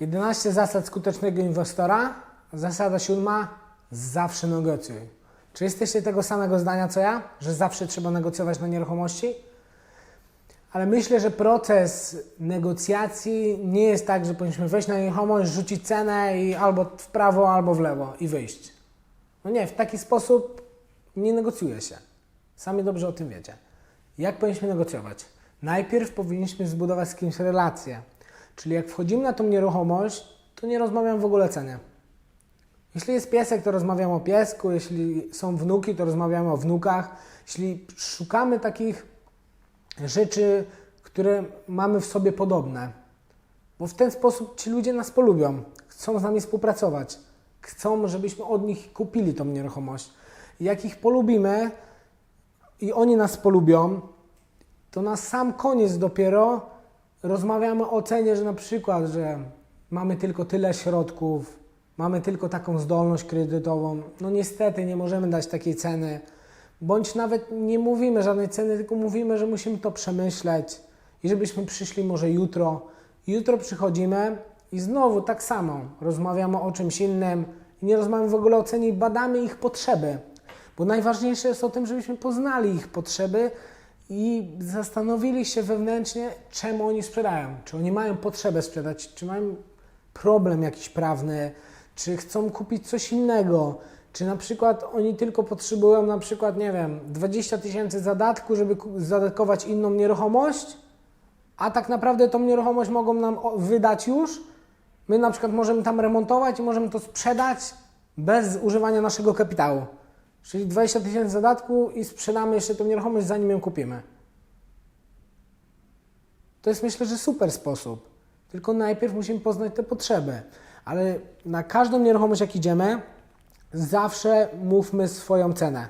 11 zasad skutecznego inwestora. Zasada siódma: zawsze negocjuj. Czy jesteście tego samego zdania co ja, że zawsze trzeba negocjować na nieruchomości? Ale myślę, że proces negocjacji nie jest tak, że powinniśmy wejść na nieruchomość, rzucić cenę i albo w prawo, albo w lewo i wyjść. No nie, w taki sposób nie negocjuje się. Sami dobrze o tym wiecie. Jak powinniśmy negocjować? Najpierw powinniśmy zbudować z kimś relację. Czyli jak wchodzimy na tą nieruchomość, to nie rozmawiamy w ogóle cenie. Jeśli jest piesek, to rozmawiamy o piesku, jeśli są wnuki, to rozmawiamy o wnukach. Jeśli szukamy takich rzeczy, które mamy w sobie podobne, bo w ten sposób ci ludzie nas polubią, chcą z nami współpracować, chcą, żebyśmy od nich kupili tą nieruchomość. Jak ich polubimy i oni nas polubią, to na sam koniec dopiero rozmawiamy o cenie, że na przykład, że mamy tylko tyle środków, mamy tylko taką zdolność kredytową. No niestety nie możemy dać takiej ceny, bądź nawet nie mówimy żadnej ceny, tylko mówimy, że musimy to przemyśleć i żebyśmy przyszli może jutro. Jutro przychodzimy i znowu tak samo rozmawiamy o czymś innym i nie rozmawiamy w ogóle o cenie badamy ich potrzeby. Bo najważniejsze jest o tym, żebyśmy poznali ich potrzeby i zastanowili się wewnętrznie, czemu oni sprzedają. Czy oni mają potrzebę sprzedać, czy mają problem jakiś prawny, czy chcą kupić coś innego, czy na przykład oni tylko potrzebują na przykład, nie wiem, 20 tysięcy zadatku, żeby zadatkować inną nieruchomość, a tak naprawdę tą nieruchomość mogą nam wydać już. My na przykład możemy tam remontować i możemy to sprzedać bez używania naszego kapitału. Czyli 20 tysięcy zadatku i sprzedamy jeszcze tą nieruchomość, zanim ją kupimy. To jest myślę, że super sposób. Tylko najpierw musimy poznać te potrzeby. Ale na każdą nieruchomość, jak idziemy, zawsze mówmy swoją cenę.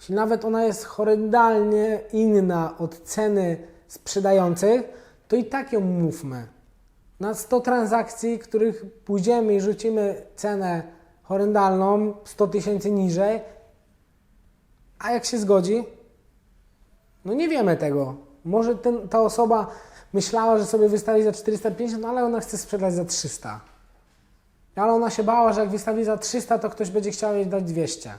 Jeśli nawet ona jest horrendalnie inna od ceny sprzedających, to i tak ją mówmy. Na 100 transakcji, których pójdziemy i rzucimy cenę horrendalną, 100 tysięcy niżej, a jak się zgodzi? No nie wiemy tego. Może ten, ta osoba myślała, że sobie wystawi za 450, ale ona chce sprzedać za 300. Ale ona się bała, że jak wystawi za 300, to ktoś będzie chciał jej dać 200.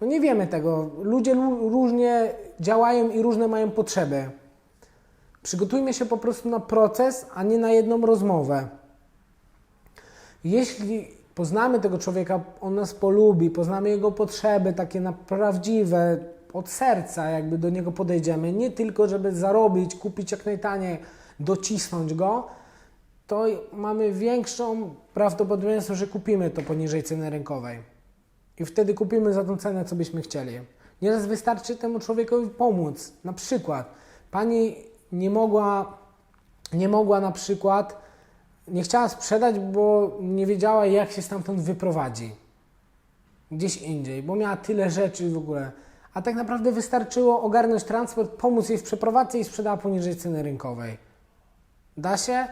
No nie wiemy tego. Ludzie lu- różnie działają i różne mają potrzeby. Przygotujmy się po prostu na proces, a nie na jedną rozmowę. Jeśli poznamy tego człowieka, on nas polubi, poznamy jego potrzeby takie prawdziwe, od serca, jakby do niego podejdziemy, nie tylko żeby zarobić, kupić jak najtaniej, docisnąć go, to mamy większą prawdopodobieństwo, że kupimy to poniżej ceny rynkowej. I wtedy kupimy za tą cenę, co byśmy chcieli. Nieraz wystarczy temu człowiekowi pomóc. Na przykład, pani nie mogła, nie mogła na przykład, nie chciała sprzedać, bo nie wiedziała, jak się stamtąd wyprowadzi. Gdzieś indziej, bo miała tyle rzeczy w ogóle. A tak naprawdę wystarczyło ogarnąć transport, pomóc jej w przeprowadzce i sprzedała poniżej ceny rynkowej. Da się?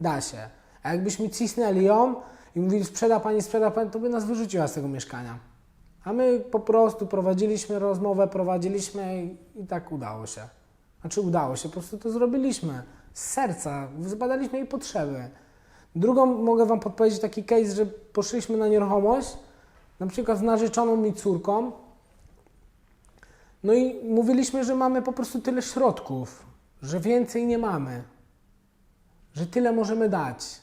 Da się. A jakbyśmy cisnęli ją i mówili, sprzeda pani, sprzeda pani, to by nas wyrzuciła z tego mieszkania. A my po prostu prowadziliśmy rozmowę, prowadziliśmy i, i tak udało się. Znaczy udało się, po prostu to zrobiliśmy. Z serca, zbadaliśmy jej potrzeby. Drugą mogę Wam podpowiedzieć taki case, że poszliśmy na nieruchomość, na przykład z narzeczoną mi córką, no i mówiliśmy, że mamy po prostu tyle środków, że więcej nie mamy, że tyle możemy dać.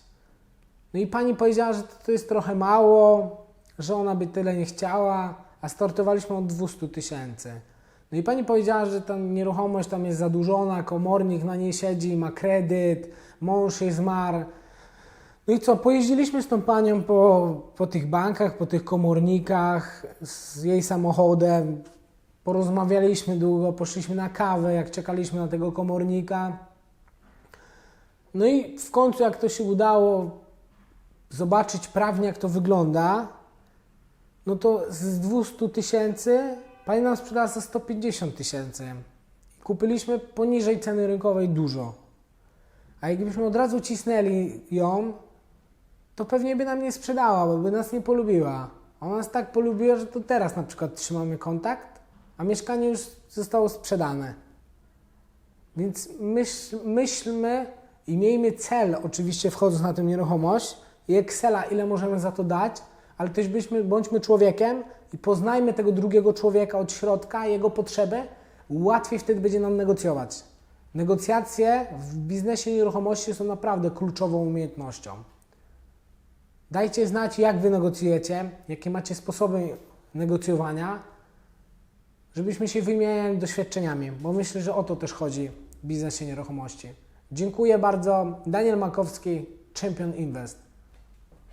No i pani powiedziała, że to jest trochę mało, że ona by tyle nie chciała, a startowaliśmy od 200 tysięcy. No i pani powiedziała, że ta nieruchomość tam jest zadłużona, komornik na niej siedzi, ma kredyt, mąż jej zmarł. No i co, pojeździliśmy z tą panią po, po tych bankach, po tych komornikach, z jej samochodem, porozmawialiśmy długo, poszliśmy na kawę, jak czekaliśmy na tego komornika. No i w końcu, jak to się udało zobaczyć prawnie, jak to wygląda, no to z 200 tysięcy pani nam sprzedała za 150 tysięcy. Kupiliśmy poniżej ceny rynkowej dużo. A jakbyśmy od razu cisnęli ją, to pewnie by nam nie sprzedała, bo by nas nie polubiła. Ona nas tak polubiła, że to teraz na przykład trzymamy kontakt, a mieszkanie już zostało sprzedane. Więc myśl, myślmy I miejmy cel, oczywiście wchodząc na tę nieruchomość i Excela, ile możemy za to dać, ale też byśmy, bądźmy człowiekiem i poznajmy tego drugiego człowieka od środka, jego potrzeby, łatwiej wtedy będzie nam negocjować. Negocjacje w biznesie nieruchomości są naprawdę kluczową umiejętnością. Dajcie znać, jak wy negocjujecie, jakie macie sposoby negocjowania, żebyśmy się wymieniali doświadczeniami, bo myślę, że o to też chodzi w biznesie nieruchomości. Dziękuję bardzo. Daniel Makowski, Champion Invest.